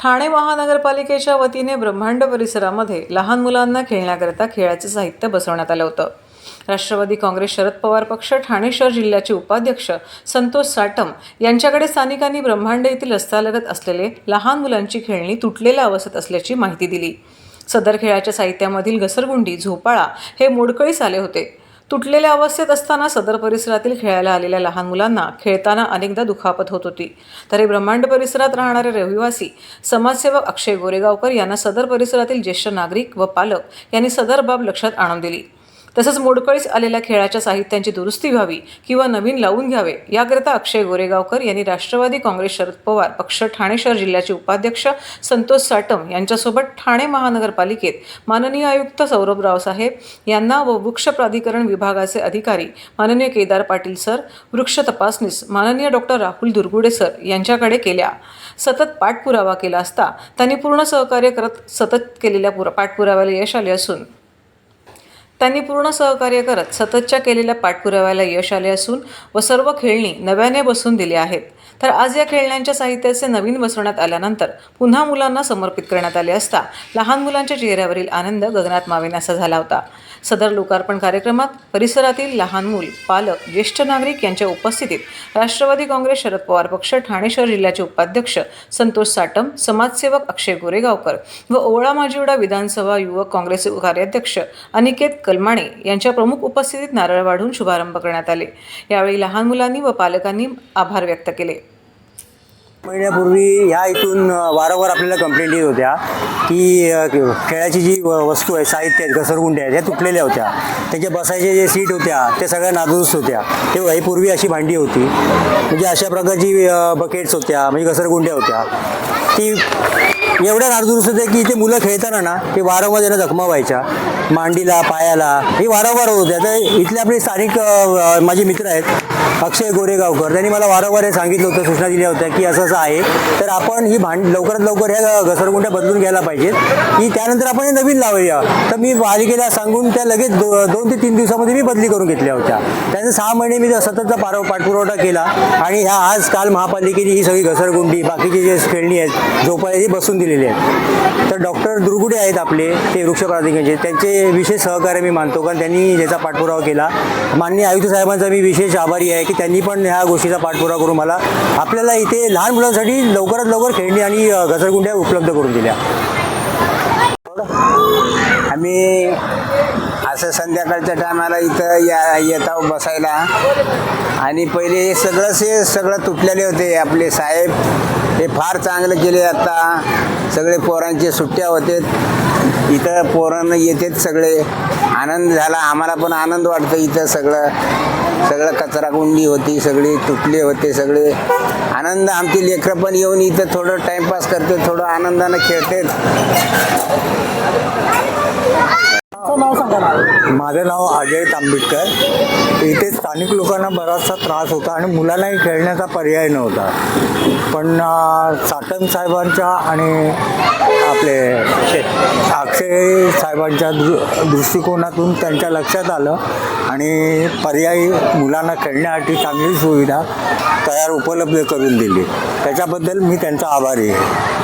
ठाणे महानगरपालिकेच्या वतीने ब्रह्मांड परिसरामध्ये लहान मुलांना खेळण्याकरिता खेळाचे साहित्य बसवण्यात आलं होतं. राष्ट्रवादी काँग्रेस शरद पवार पक्ष ठाणे शहर जिल्ह्याचे उपाध्यक्ष संतोष साटम यांच्याकडे स्थानिकांनी ब्रह्मांड येथील रस्त्यालगत असलेले लहान मुलांची खेळणी तुटलेल्या अवस्थेत असल्याची माहिती दिली. सदर खेळाच्या साहित्यामधील घसरगुंडी झोपाळा हे मोडकळीस आले होते. तुटलेल्या अवस्थेत असताना सदर परिसरातील खेळायला आलेल्या लहान मुलांना खेळताना अनेकदा दुखापत होत होती. तरी ब्रह्मांड परिसरात राहणारे रहिवासी समाजसेवक अक्षय गोरेगावकर यांना सदर परिसरातील ज्येष्ठ नागरिक व पालक यांनी सदर बाब लक्षात आणून दिली. तसंच मोडकळीस आलेल्या खेळाच्या साहित्यांची दुरुस्ती व्हावी किंवा नवीन लावून घ्यावे याकरिता अक्षय गोरेगावकर यांनी राष्ट्रवादी काँग्रेस शरद पवार पक्ष ठाणे शहर जिल्ह्याचे उपाध्यक्ष संतोष साटम यांच्यासोबत ठाणे महानगरपालिकेत माननीय आयुक्त सौरभ रावसाहेब यांना व वृक्ष प्राधिकरण विभागाचे अधिकारी माननीय केदार पाटील सर वृक्ष तपासणीस माननीय डॉक्टर राहुल दुर्गुडे सर यांच्याकडे केल्या. सतत पाठपुरावा केला असता त्यांनी पूर्ण सहकार्य करत सतत केलेल्या पुरा पाठपुराव्याला यश आले असून त्यांनी पूर्ण सहकार्य करत सततच्या केलेल्या पाठपुराव्याला यश आले असून व सर्व खेळणी नव्याने बसून दिल्या आहेत. तर आज या खेळण्यांच्या साहित्याचे नवीन बसवण्यात आल्यानंतर पुन्हा मुलांना समर्पित करण्यात आले असता लहान मुलांच्या चेहऱ्यावरील आनंद गगनात मावेनासा झाला होता. सदर लोकार्पण कार्यक्रमात परिसरातील लहान मूल पालक ज्येष्ठ नागरिक यांच्या उपस्थितीत राष्ट्रवादी काँग्रेस शरद पवार पक्ष ठाणे शहर जिल्ह्याचे उपाध्यक्ष संतोष साटम समाजसेवक अक्षय गोरेगावकर व ओवळा माजिवडा विधानसभा युवक काँग्रेसचे कार्याध्यक्ष अनिकेत कलमाणे यांच्या प्रमुख उपस्थितीत नारळ वाढून शुभारंभ करण्यात आले. यावेळी लहान मुलांनी व पालकांनी आभार व्यक्त केले. महिन्यापूर्वी ह्या इथून वारंवार आपल्याला कंप्लेंट येत होत्या की खेळाची जी व- वस्तू आहे साहित्य आहेत घसरगुंड्या आहेत ह्या तुटलेल्या होत्या. त्यांच्या बसायच्या जे सीट होत्या त्या सगळ्या नादुरुस्त होत्या. ते वहीपूर्वी अशी भांडी होती. म्हणजे अशा प्रकारची बकेट्स होत्या म्हणजे घसरगुंड्या होत्या. ती एवढ्या नादुरुस्त होत्या की इथे मुलं खेळताना ना ते वारंवार त्यांना जखमा व्हायच्या. मांडीला पायाला हे वारंवार होत होत्या. तर इथले आपले स्थानिक माझे मित्र आहेत अक्षय गोरेगावकर. त्यांनी मला वारंवार हे सांगितलं होतं सूचना दिल्या होत्या की असं असं आहे. तर आपण ही भांड लवकरात लवकर ह्या घसरगुंड्या बदलून घ्यायला पाहिजेत. की त्यानंतर आपण हे नवीन लावूया. तर मी पालिकेला सांगून त्या लगेच दो दोन ते तीन दिवसामध्ये मी बदली करून घेतल्या होत्या. त्यानंतर सहा महिने मी सततचा पार पाठपुरवठा केला. आणि ह्या आज काल महापालिकेची ही सगळी घसरगुंडी बाकीची जे खेळणी आहेत झोपाळ्याची बसून दिलेली आहेत. तर डॉक्टर दुर्गुडे आहेत आपले ते वृक्ष प्राधिकरणचे. त्यांचे विशेष सहकार्य मी मानतो कारण त्यांनी ज्याचा पाठपुरावा केला. माननीय आयुक्त साहेबांचा मी विशेष आभारी आहे. की त्यांनी पण ह्या गोष्टीचा पाठपुरावा करून मला आपल्याला इथे लहान मुलांसाठी लवकरात लवकर खेळणी आणि घसरगुंड्या उपलब्ध करून दिल्या. आम्ही असं संध्याकाळच्या टायमाला इथं या येता आहोत बसायला. आणि पहिले हे सगळंच हे सगळं तुटलेले होते. आपले साहेब हे फार चांगलं केले आता. सगळे पोरांचे सुट्ट्या होते इथं पोरांना येतेत सगळे. आनंद झाला. आम्हाला पण आनंद वाटतं इथं सगळं. सगळं कचरा कुंडी होती सगळी तुटले होते सगळे. आनंद आमची लेकरं पण येऊन इथं थोडं टाईमपास करते थोडं आनंदानं खेळतात माझं नाव अजय तांबिटकर. इथे स्थानिक लोकांना बराचसा त्रास होता आणि मुलांनाही खेळण्याचा पर्याय नव्हता. पण अं, साटम साहेबांच्या आणि आपले अक्षय साहेबांच्या दृ दृष्टिकोनातून त्यांच्या लक्षात आलं आणि पर्यायी मुलांना खेळण्यासाठी चांगली सुविधा तयार उपलब्ध करून दिली. त्याच्याबद्दल मी त्यांचा आभारी आहे.